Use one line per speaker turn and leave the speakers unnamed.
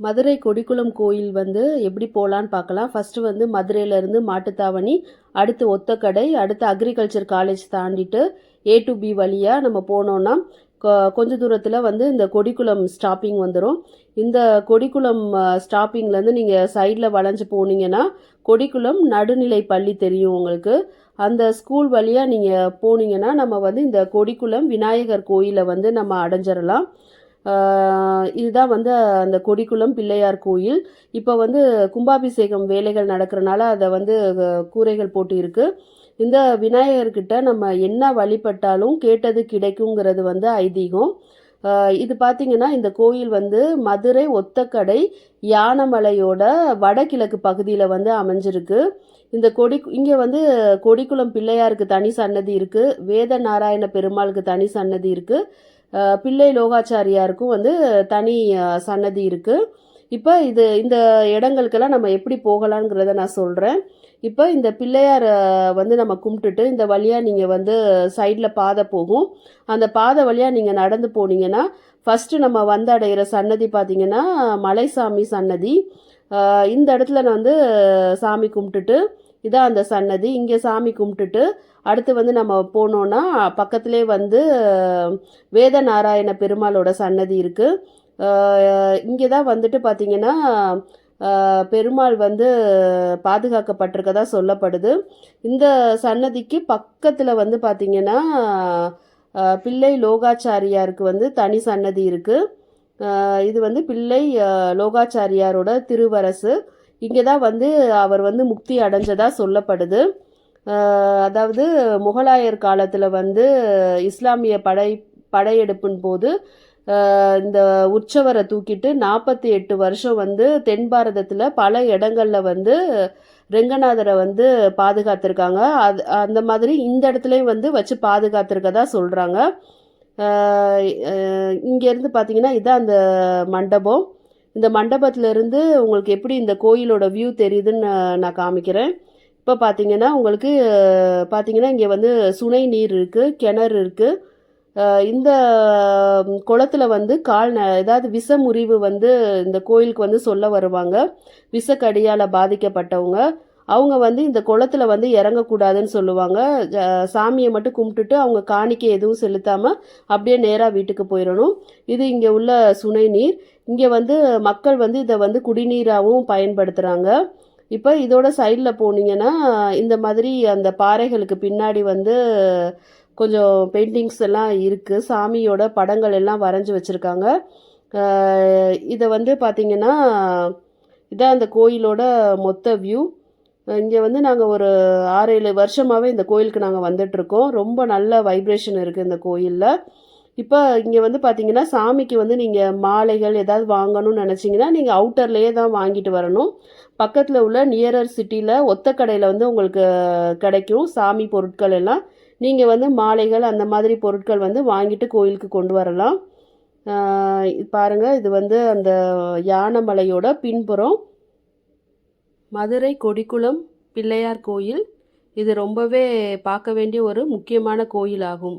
மதுரை கொடிக்குளம் கோயில் வந்து எப்படி போகலான்னு பார்க்கலாம். ஃபஸ்ட்டு வந்து மதுரையிலேருந்து மாட்டுத்தாவணி அடுத்து ஒத்தக்கடை அடுத்து அக்ரிகல்ச்சர் காலேஜ் தாண்டிட்டு ஏ டு பி வழியாக நம்ம போனோன்னா கொ- கொஞ்ச தூரத்தில் வந்து இந்த கொடிக்குளம் ஸ்டாப்பிங் வந்துடும் இந்த கொடிக்குளம் ஸ்டாப்பிங்லேருந்து நீங்கள் சைடில் வளைஞ்சு போனீங்கன்னா கொடிக்குளம் நடுநிலை பள்ளி தெரியும் உங்களுக்கு. அந்த ஸ்கூல் வழியாக நீங்கள் போனீங்கன்னா நம்ம வந்து இந்த கொடிக்குளம் விநாயகர் கோயிலை வந்து நம்ம அடைஞ்சிடலாம் இதுதான் வந்து அந்த கொடிக்குளம் பிள்ளையார் கோயில். இப்போ வந்து கும்பாபிஷேகம் வேலைகள் நடக்கிறனால அதை வந்து கூரைகள் போட்டு இருக்கு இந்த விநாயகர்கிட்ட நம்ம என்ன வழிபட்டாலும் கேட்டது கிடைக்குங்கிறது வந்து ஐதீகம். இது பார்த்தீங்கன்னா இந்த கோயில் வந்து மதுரை ஒத்தக்கடை யானமலையோட வடகிழக்கு பகுதியில் வந்து அமைஞ்சிருக்கு. இந்த கொடி இங்கே வந்து கொடிக்குளம் பிள்ளையாருக்கு தனி சன்னதி இருக்குது வேத நாராயண பெருமாளுக்கு தனி சன்னதி இருக்குது பிள்ளை லோகாச்சாரியாருக்கும் வந்து தனி சன்னதி இருக்குது இப்போ இது இந்த இடங்களுக்கெல்லாம் நம்ம எப்படி போகலாங்கிறத நான் சொல்கிறேன் இப்போ இந்த பிள்ளையார் வந்து நம்ம கும்பிட்டுட்டு இந்த வழியாக நீங்கள் வந்து சைடில் பாதை போகும். அந்த பாதை வழியாக நீங்கள் நடந்து போனீங்கன்னா ஃபஸ்ட்டு நம்ம வந்து அடைகிற சன்னதி பார்த்தீங்கன்னா மலைசாமி சன்னதி. இந்த இடத்துல நான் வந்து சாமி கும்பிட்டுட்டு இதான் அந்த சன்னதி. இங்கே சாமி கும்பிட்டுட்டு அடுத்து வந்து நம்ம போனோன்னா பக்கத்திலே வந்து வேத நாராயண பெருமாளோட சன்னதி இருக்குது இங்கே தான் வந்துட்டு பார்த்தீங்கன்னா பெருமாள் வந்து பாதுகாக்கப்பட்டிருக்கதா சொல்லப்படுது. இந்த சன்னதிக்கு பக்கத்தில் வந்து பார்த்திங்கன்னா பிள்ளை லோகாச்சாரியாருக்கு வந்து தனி சன்னதி இருக்குது இது வந்து பிள்ளை லோகாச்சாரியாரோட திருவரசு. இங்கே தான் வந்து அவர் வந்து முக்தி அடைஞ்சதாக சொல்லப்படுது. அதாவது முகலாயர் காலத்தில் வந்து இஸ்லாமிய படை படையெடுப்பின் போது இந்த உற்சவரை தூக்கிட்டு நாற்பத்தி எட்டு வருஷம் வந்து தென் பாரதத்தில் பல இடங்களில் வந்து ரெங்கநாதரை வந்து பாதுகாத்திருக்காங்க. அது அந்த மாதிரி இந்த இடத்துலையும் வந்து வச்சு பாதுகாத்திருக்கதா சொல்கிறாங்க இங்கேருந்து பார்த்தீங்கன்னா இதான் அந்த மண்டபம். இந்த மண்டபத்துல இருந்து உங்களுக்கு எப்படி இந்த கோயிலோட வியூ தெரியுதுன்னு நான் காமிக்கிறேன். இப்போ பார்த்தீங்கன்னா உங்களுக்கு பார்த்தீங்கன்னா இங்கே வந்து சுனை நீர் இருக்குது கிணறு இருக்குது இந்த குளத்தில் குளத்துல வந்து கால் ஏதாவது விஷ முறிவு வந்து இந்த கோயிலுக்கு வந்து சொல்ல வருவாங்க. விஷக்கடியால் பாதிக்கப்பட்டவங்க. அவங்க வந்து இந்த குளத்துல வந்து இறங்கக்கூடாதுன்னு சொல்லுவாங்க. ஜ- சாமியை மட்டும் கும்பிட்டுட்டு அவங்க காணிக்கை எதுவும் செலுத்தாமல் அப்படியே நேராக வீட்டுக்கு போயிடணும். இது இங்கே உள்ள சுனை நீர். இங்கே வந்து மக்கள் வந்து இதை வந்து குடிநீராகவும் பயன்படுத்துகிறாங்க இப்போ இதோட சைடில் போனீங்கன்னா இந்த மாதிரி அந்த பாறைகளுக்கு பின்னாடி வந்து கொஞ்சம் பெயிண்டிங்ஸ் எல்லாம் இருக்குது சாமியோட படங்கள் எல்லாம் வரைஞ்சி வச்சுருக்காங்க. இதை வந்து பார்த்திங்கன்னா இதான் அந்த கோயிலோட மொத்த வியூ இங்கே வந்து நாங்கள் ஒரு ஆறு ஏழு வருஷமாகவே இந்த கோயிலுக்கு நாங்கள் வந்துட்ருக்கோம் ரொம்ப நல்ல வைப்ரேஷன் இருக்குது இந்த கோயிலில். இப்போ இங்கே வந்து பார்த்தீங்கன்னா சாமிக்கு வந்து நீங்கள் மாலைகள் ஏதாவது வாங்கணும்னு நினச்சிங்கன்னா நீங்கள் அவுட்டர்லேயே தான் வாங்கிட்டு வரணும். பக்கத்தில் உள்ள நியரர் சிட்டியில் ஒத்தக்கடையில் வந்து உங்களுக்கு கிடைக்கும் சாமி பொருட்கள் எல்லாம். நீங்கள் வந்து மாலைகள் அந்த மாதிரி பொருட்கள் வந்து வாங்கிட்டு கோயிலுக்கு கொண்டு வரலாம். பாருங்கள் இது பாருங்க இது வந்து அந்த யானைமலையோட பின்புறம். மதுரை கொடிக்குளம் பிள்ளையார் கோயில். இது ரொம்பவே பார்க்க வேண்டிய ஒரு முக்கியமான கோயிலாகும்.